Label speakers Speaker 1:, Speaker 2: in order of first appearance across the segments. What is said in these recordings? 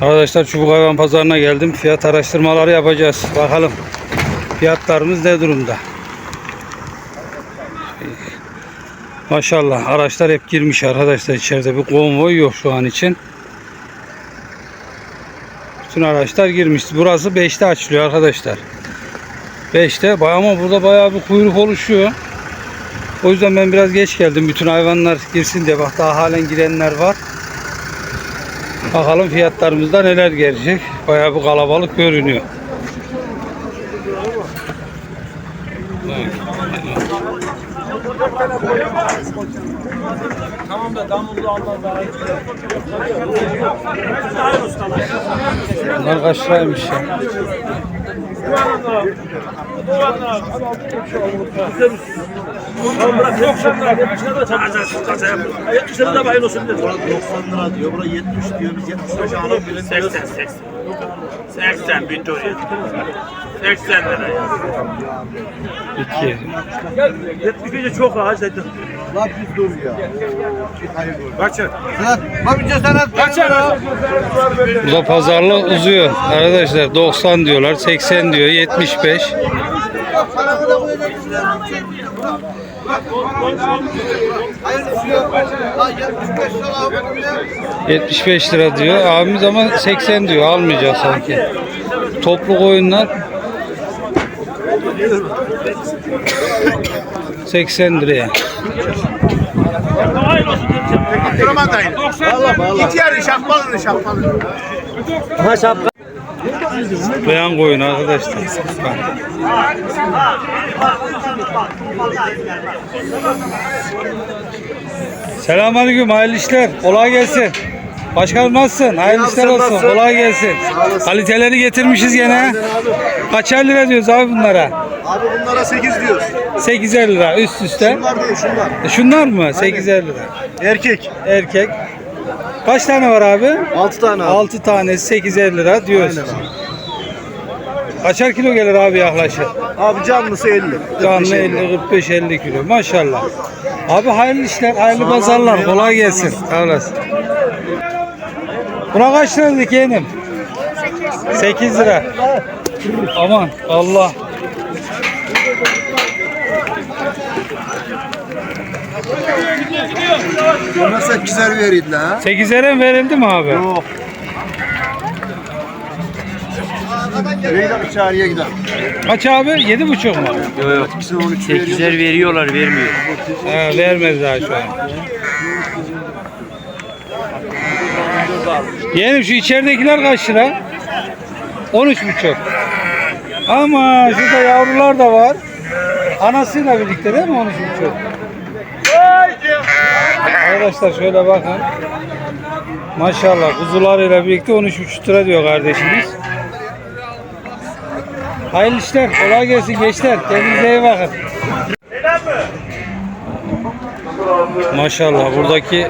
Speaker 1: Arkadaşlar Çubuk Hayvan Pazarı'na geldim. Fiyat araştırmaları yapacağız. Bakalım fiyatlarımız ne durumda? Maşallah araçlar hep girmiş arkadaşlar içeride bir konvoy yok şu an için. Bütün araçlar girmiş. Burası 5'te açılıyor arkadaşlar. 5'te Baya- ama burada bayağı bir kuyruk oluşuyor. O yüzden ben biraz geç geldim. Bütün hayvanlar girsin diye. Bak daha halen girenler var. Bakalım fiyatlarımızda neler gelecek. Bayağı bir kalabalık görünüyor. Bunlar kaç liraymış ya?
Speaker 2: Yetmişleri de bayın olsun dedi.
Speaker 3: 90 lira diyor. Bura 70 diyor. Biz 75 alalım birini
Speaker 2: 80, 80. 80 bin oraya. 80 lira ya.
Speaker 1: 2.
Speaker 2: 75 çok ağaç dedi.
Speaker 3: La biz dur ya.
Speaker 2: Kaçın.
Speaker 3: Babince sana
Speaker 2: Kaçın.
Speaker 1: Burada pazarlık uzuyor. Arkadaşlar 90 diyorlar, 80 diyor, 75.
Speaker 3: Hayır düşüyor. La 75 lira abi.
Speaker 1: 75 lira diyor. Abimiz ama 80 diyor. Almayacak sanki. Toplu koyunlar 80 liraya.
Speaker 3: Valla valla. Git yarın şapkalını şapkalını.
Speaker 1: Beyan koyun arkadaşlar. Selamünaleyküm. Hayırlı işler. Kolay gelsin. Başkanım nasılsın? Hayırlı işler olsun. Kolay gelsin. Kaliteleri getirmişiz gene. Kaçar lira diyoruz abi bunlara?
Speaker 3: Abi bunlara 8 diyoruz.
Speaker 1: 8'er lira üst üste.
Speaker 3: Bunlar değil şunlar.
Speaker 1: E Şunlar mı? 8'er lira.
Speaker 3: Erkek.
Speaker 1: Erkek. Kaç tane var abi?
Speaker 3: 6 tane abi.
Speaker 1: 6 tanesi 8'er lira diyoruz.
Speaker 3: Aynen abi.
Speaker 1: Kaçar kilo gelir abi yaklaşık?
Speaker 3: Abi canlısı 50.
Speaker 1: Canlı 50 45 50 kilo maşallah. Abi hayırlı işler, hayırlı pazarlar. Kolay gelsin. Sağ olasın. Buna kaç lira dedik yeğenim? 8 lira. Aman Allah.
Speaker 3: Bunlar 8'er veriydi ha.
Speaker 1: 8'lere mi verildi mi abi?
Speaker 3: Yok. Leyla çağrıya gider.
Speaker 1: Kaç abi? 7,5 mu?
Speaker 3: Yok yok. İkisini 13 veriyor.
Speaker 2: 8'er veriyorlar vermiyor.
Speaker 1: He, vermedi daha şu an. Yeğenim şu içeridekiler kaç lira? 13,5. Ama şurada yavrular da var. Anasıyla birlikte değil mi 13,5? Arkadaşlar şöyle bakın. Maşallah kuzularıyla birlikte 13,5 lira diyor kardeşimiz. Hayırlı işler, kolay gelsin gençler. Kendinize iyi bakın. Maşallah buradaki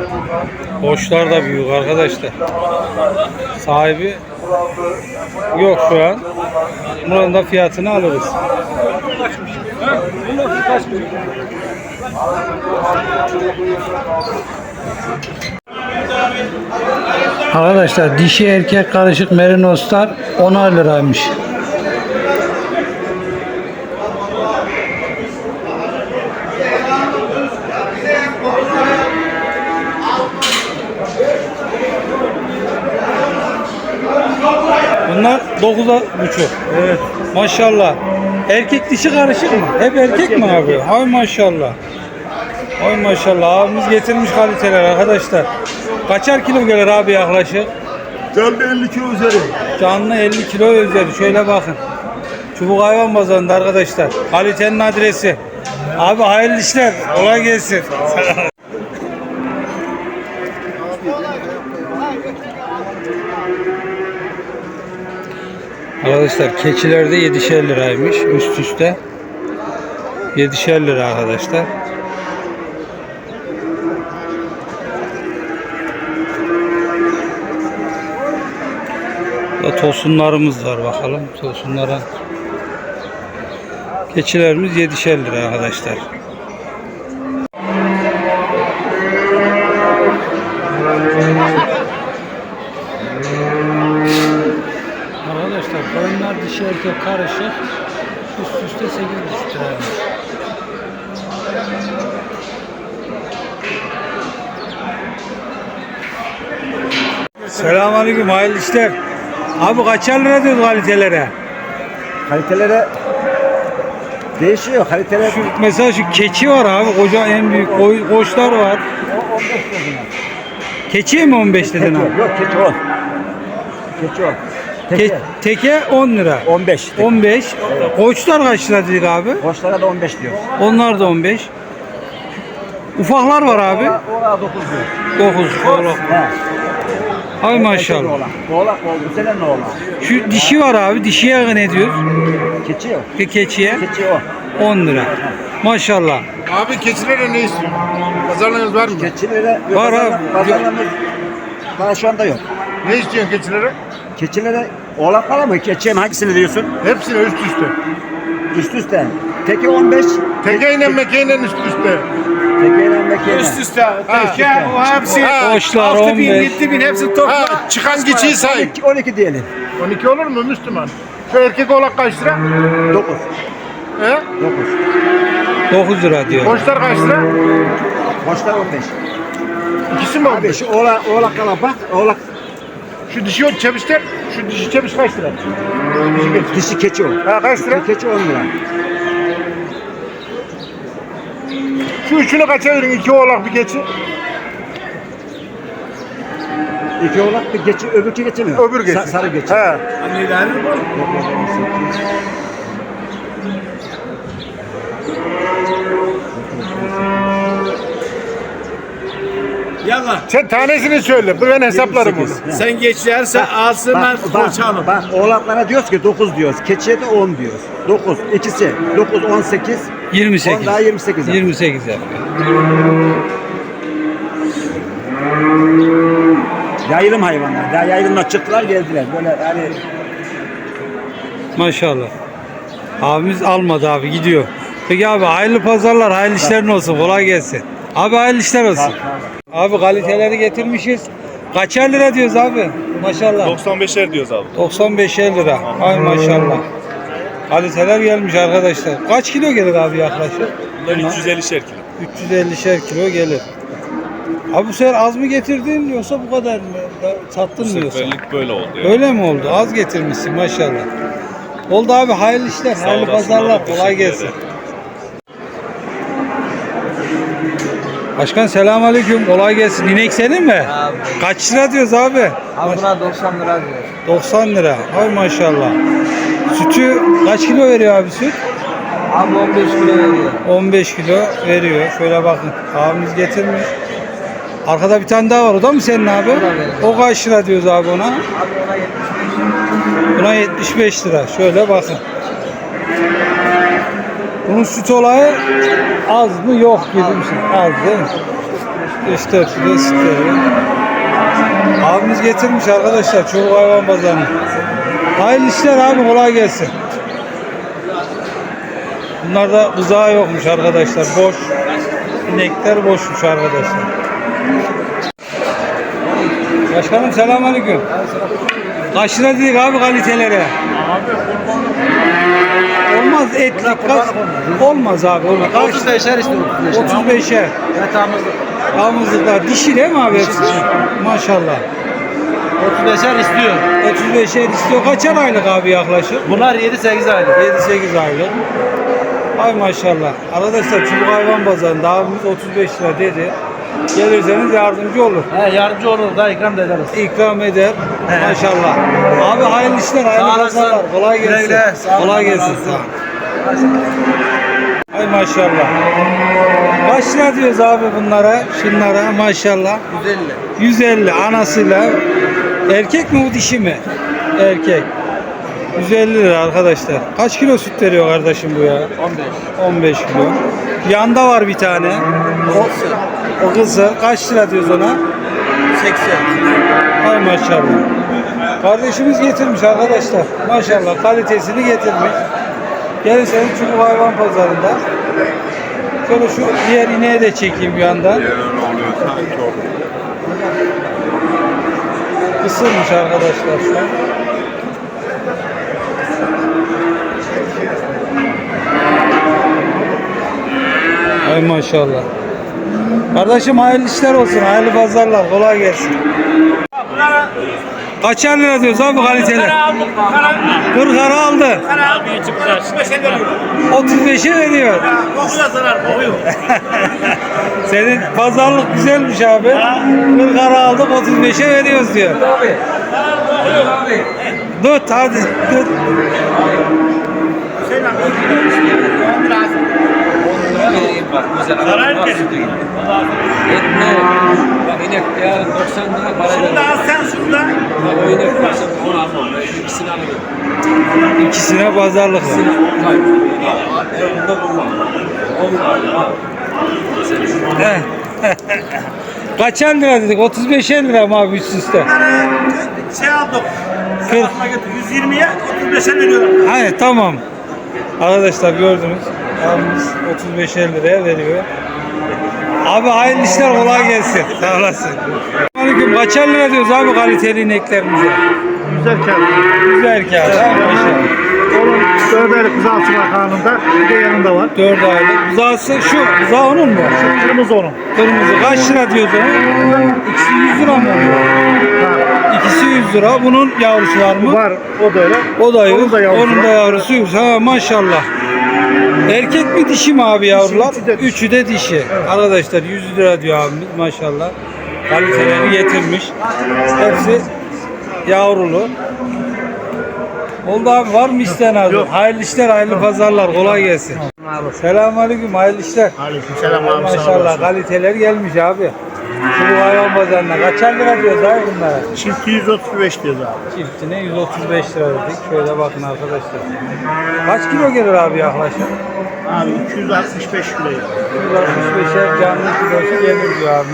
Speaker 1: boşlar da büyük arkadaşlar. Sahibi yok şu an. Buranın da fiyatını alırız. Arkadaşlar dişi erkek karışık merinoslar 10 liraymış. Bunlar 9'a buçuk. Evet. Maşallah. Erkek dişi karışık mı? Hep erkek mi abi? Hay maşallah. Hay maşallah. Abimiz getirmiş kaliteler arkadaşlar. Kaçar kilo gelir abi yaklaşık?
Speaker 3: Canlı 50 kilo üzeri.
Speaker 1: Canlı 50 kilo üzeri. Şöyle bakın. Çubuk hayvan pazarında arkadaşlar. Kalitenin adresi. Abi hayırlı işler. Kolay gelsin. Arkadaşlar keçiler de 7'şer liraymış üst üste. 7'şer lira arkadaşlar. Burada tosunlarımız var bakalım. Tosunlara Keçilerimiz 7'şer lira arkadaşlar. Erkek karışık. Üst üste 8,5 liraymış. Selamünaleyküm hayırlı işler. Abi kaçar lira diyoruz kalitelere?
Speaker 4: Kalitelere değişiyor. Kaliteler
Speaker 1: Şu, mesela şu keçi var abi koca en büyük koy, koçlar var.
Speaker 4: 15 dedin.
Speaker 1: Keçiye mi 15 dedin abi?
Speaker 4: Yok keçi 10. Keçi 10. Teke
Speaker 1: Ke, teke 10 lira.
Speaker 4: 15. Tek.
Speaker 1: 15. Koçlar kaç lira dedik abi?
Speaker 4: Koçlara da 15 diyor.
Speaker 1: Onlar da 15. Ufaklar var abi.
Speaker 4: Oğlak, oğlak 9 diyor.
Speaker 1: 9 oğlak.
Speaker 4: He.
Speaker 1: Ay maşallah.
Speaker 4: Oğlak. Oğlak oldu. Bu sene ne oğlak?
Speaker 1: Şu dişi var abi. Dişiye ne diyoruz?
Speaker 4: Keçi yok.
Speaker 1: Ke- Keçiye
Speaker 4: Keçi o.
Speaker 1: 10 lira. Maşallah.
Speaker 3: Abi keçilere ne istiyor? Pazarlarınız var mı?
Speaker 4: Keçilere
Speaker 1: Var abi.
Speaker 4: Pazarlarımız daha şu anda yok.
Speaker 3: Ne istiyorsun keçilere?
Speaker 4: Keçilere oğlak var mı? Keçiye mi? hangisini diyorsun?
Speaker 3: Hepsine üst üste.
Speaker 4: Üst üste. Teke 15.
Speaker 3: Tekeyle mekeyle üst üste.
Speaker 4: Tekeyle mekeyle.
Speaker 3: üste. Teke o hepsi.
Speaker 1: Koçlar 15.
Speaker 3: bin hepsi topla. Ha, çıkan keçiyi say.
Speaker 4: 12, 12 diyelim.
Speaker 3: 12 olur mu Müslüman? Şu erkek oğlak kaç lira?
Speaker 4: 9.
Speaker 3: He?
Speaker 4: 9.
Speaker 1: 9 lira diyor.
Speaker 3: Koçlar kaç lira?
Speaker 4: Koçlar 15.
Speaker 3: İkisi mi
Speaker 4: Abi
Speaker 3: oldu?
Speaker 4: şu oğlak, oğlaklara bak. Oğlak
Speaker 3: Şu dişi o çebişler. Şu dişi çebiş kaç lira? Dişi keçi.
Speaker 4: dişi keçi o.
Speaker 3: Ha kaç lira?
Speaker 4: Keçi 10 lira.
Speaker 3: Şu üçünü kaça verin? İki oğlak bir keçi.
Speaker 4: İki oğlak bir keçi, öbürkü keçi mi?
Speaker 3: Öbür keçi.
Speaker 4: Sa- sarı keçi.
Speaker 3: He.
Speaker 2: Yalan.
Speaker 3: Sen tanesini söyle. Ben hesaplarım onu.
Speaker 4: 28. He.
Speaker 2: Sen geçerse alsınlar
Speaker 4: Bak,
Speaker 2: koçalım.
Speaker 4: bak, bak oğlaklara diyoruz ki 9 diyoruz. Keçiye de 10 diyoruz. 9. ikisi 9, 18.
Speaker 1: 28.
Speaker 4: On daha 28 yapıyor.
Speaker 1: 28 yapıyor.
Speaker 4: Yayılım hayvanlar. Daha yayılımdan çıktılar geldiler. Böyle yani
Speaker 1: Maşallah. Abimiz almadı abi gidiyor. Peki abi hayırlı pazarlar, hayırlı işlerin olsun. Kolay gelsin. Abi hayırlı işler olsun. Abi kaliteleri getirmişiz. Kaçar lira diyoruz abi? Maşallah.
Speaker 5: 95'er diyoruz abi.
Speaker 1: 95 lira. Ay maşallah. Kaliteler gelmiş arkadaşlar. Kaç kilo gelir abi yaklaşık?
Speaker 5: Bunlar 350'şer kilo.
Speaker 1: 350'şer kilo gelir. Abi bu sefer az mı getirdin yoksa bu kadar mı? Sattın mı yoksa?
Speaker 5: seferlik böyle oldu. ya.
Speaker 1: Öyle mi oldu? Az getirmişsin maşallah. Oldu abi hayırlı işler,
Speaker 5: Sağ
Speaker 1: hayırlı
Speaker 5: olasın
Speaker 1: pazarlar.
Speaker 5: abi,
Speaker 1: Kolay gelsin.
Speaker 5: ederim.
Speaker 1: Başkan selamünaleyküm. Kolay gelsin. İnek senin mi?
Speaker 6: Abi.
Speaker 1: Kaç lira diyoruz abi?
Speaker 6: Abi buna 90 lira diyor.
Speaker 1: 90 lira. Ay maşallah. Sütü kaç kilo veriyor abi süt?
Speaker 6: Abi 15 kilo veriyor.
Speaker 1: 15 kilo veriyor. Şöyle bakın. Abimiz getirmiş. Arkada bir tane daha var. O da mı senin abi? O kaç lira diyoruz abi ona?
Speaker 6: Abi ona 75
Speaker 1: Buna 75 lira. Şöyle bakın. Bunun süt olayı az mı yok gibi bir şey. Az değil mi? 3 4 kilo süt. Abimiz getirmiş arkadaşlar çoluk hayvan pazarına. Hayırlı işler abi kolay gelsin. Bunlar da buzağı yokmuş arkadaşlar. Boş. İnekler boşmuş arkadaşlar. Başkanım selamünaleyküm. Kaç lira dedik abi kalitelere? Olmaz etli kaç? Olmaz abi olmaz. Kaç?
Speaker 6: 35'er işte 35'er.
Speaker 1: 35'e.
Speaker 6: Evet tamamızda.
Speaker 1: Damızlıklar dişi değil mi abi hepsi? Maşallah.
Speaker 6: 35'er istiyor.
Speaker 1: 35'e istiyor. Kaçar aylık abi yaklaşık?
Speaker 6: Bunlar 7-8 aylık.
Speaker 1: 7-8 aylık. Ay maşallah. Arkadaşlar çubuk hayvan pazarında abimiz 35 lira dedi. Gelirseniz yardımcı olur.
Speaker 6: He yardımcı olur da ikram da ederiz.
Speaker 1: İkram eder.
Speaker 6: He.
Speaker 1: Maşallah. Abi hayırlı işler, hayırlı pazarlar. Kolay
Speaker 6: Güle
Speaker 1: gelsin.
Speaker 6: güle. Sağ olun.
Speaker 1: Kolay
Speaker 6: Allah
Speaker 1: gelsin.
Speaker 6: razı olsun.
Speaker 1: Sağ ol. Ay maşallah. Kaç lira diyoruz abi bunlara? Şunlara maşallah.
Speaker 6: 150.
Speaker 1: 150 anasıyla. Erkek mi bu dişi mi? Erkek. 150 lira arkadaşlar. Kaç kilo süt veriyor kardeşim bu ya?
Speaker 6: 15.
Speaker 1: 15 kilo. Yanda var bir tane. O, o kızı kaç lira diyoruz ona?
Speaker 6: 80.
Speaker 1: Hay maşallah. Kardeşimiz getirmiş arkadaşlar. Maşallah kalitesini getirmiş. Gelirseniz Çubuk Hayvan Pazarı'nda. Şöyle şu diğer ineği de çekeyim bir yandan. Kısılmış arkadaşlar şu an. Ay maşallah. Kardeşim hayırlı işler olsun, hayırlı pazarlar, kolay gelsin. Kaçar lira diyoruz abi kaliteler? 40 lira aldı. 35'e veriyor.
Speaker 2: Kokuya zarar kokuyor.
Speaker 1: Senin pazarlık güzelmiş abi. 40 lira aldık 35'e veriyoruz diyor. Tut hadi tut.
Speaker 2: Zarar mı kesin?
Speaker 7: Bak inek yarın 90 lira para
Speaker 2: Şunu al sen şunu da.
Speaker 7: O inek 90 lira onu almam. Ben ikisini alıyorum.
Speaker 1: İkisine pazarlık var.
Speaker 7: Hayır. Bunda bulmam.
Speaker 1: Heh. Kaçar lira dedik? 35 lira mı abi üst üste?
Speaker 2: Şey aldık.
Speaker 1: 40.
Speaker 2: Satma getir. 120'ye 35'e veriyorum.
Speaker 1: Hayır tamam. Arkadaşlar gördünüz. Abimiz 35 liraya veriyor. Abi hayırlı işler kolay gelsin. Sağ olasın. Aleyküm. Kaçar lira diyoruz abi kaliteli ineklerimize?
Speaker 3: Güzel kağıt.
Speaker 1: Güzel kağıt. ha, maşallah.
Speaker 3: Onun dört aylık kızartı var karnında. Bir de yanında var.
Speaker 1: 4 aylık. Buzağısı şu. Buzağı onun mu?
Speaker 3: Kırmızı onun.
Speaker 1: Kırmızı. Kaç lira diyoruz ona? İkisi 100 lira mı oluyor? İkisi 100 lira. Bunun yavrusu var mı?
Speaker 3: Var. O da öyle.
Speaker 1: O da
Speaker 3: Onun da yavrusu
Speaker 1: Onun da
Speaker 3: var.
Speaker 1: yavrusu yok. Ha maşallah. Erkek mi dişi mi abi yavrular?
Speaker 3: üçü de dişi.
Speaker 1: Üçü de dişi. Arkadaşlar 100 lira diyor abimiz maşallah. Kalitelerini getirmiş. Hepsi yavrulu. Oldu abi var mı isteyen abi? Hayırlı işler, hayırlı pazarlar. Kolay gelsin. Selamünaleyküm, hayırlı işler.
Speaker 3: Aleyküm selam abi.
Speaker 1: Maşallah kaliteler gelmiş abi. Şu hayvan pazarına kaçar lira diyoruz abi bunlara?
Speaker 3: Çift 135 diyoruz abi.
Speaker 1: Çiftine 135 lira dedik. Şöyle bakın arkadaşlar. Kaç kilo gelir abi yaklaşık?
Speaker 3: Abi 265 kilo.
Speaker 1: 165'e canlı kilosu gelir diyor abi.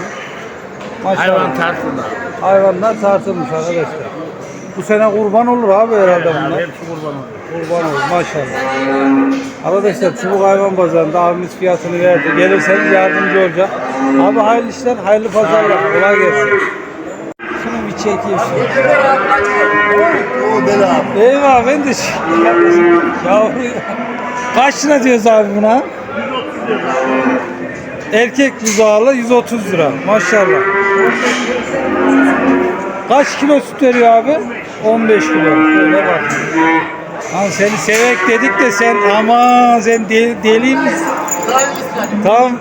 Speaker 1: Maşallah.
Speaker 3: Hayvan tartıldı.
Speaker 1: Hayvanlar tartılmış arkadaşlar. Bu sene kurban olur abi herhalde bunlar.
Speaker 3: Hepsi kurban oluyor.
Speaker 1: Kurban olur maşallah. Arkadaşlar çubuk hayvan pazarında abimiz fiyatını verdi. Gelirseniz yardımcı olacak. Abi hayırlı işler, hayırlı pazarlar. Kolay gelsin. Şunu bir çekeyim şunu.
Speaker 3: O deli abi.
Speaker 1: Eyvah ben de Yavru. Kaç lira diyoruz abi buna? Erkek buzağlı 130 lira. Maşallah. Kaç kilo süt veriyor abi? 15 kilo. Şöyle bak. Lan seni sevek dedik de sen aman sen deli, deli misin? Tam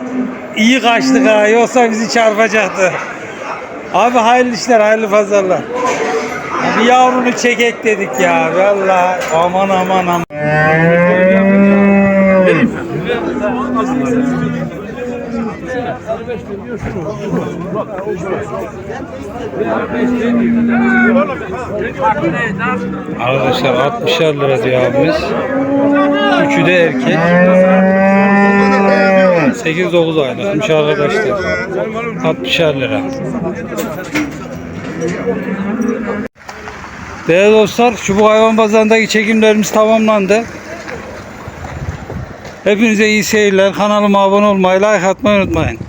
Speaker 1: iyi kaçtık ha yoksa bizi çarpacaktı. Abi hayırlı işler, hayırlı pazarlar. Bir yavrunu çekek dedik ya. Vallahi aman aman aman. Arkadaşlar 60'er lira diyor abimiz. Üçü de erkek. 8-9 aylıkmış arkadaşlar. 60'er lira. Değerli dostlar, Çubuk Hayvan Pazarı'ndaki çekimlerimiz tamamlandı. Hepinize iyi seyirler. Kanalıma abone olmayı, like atmayı unutmayın.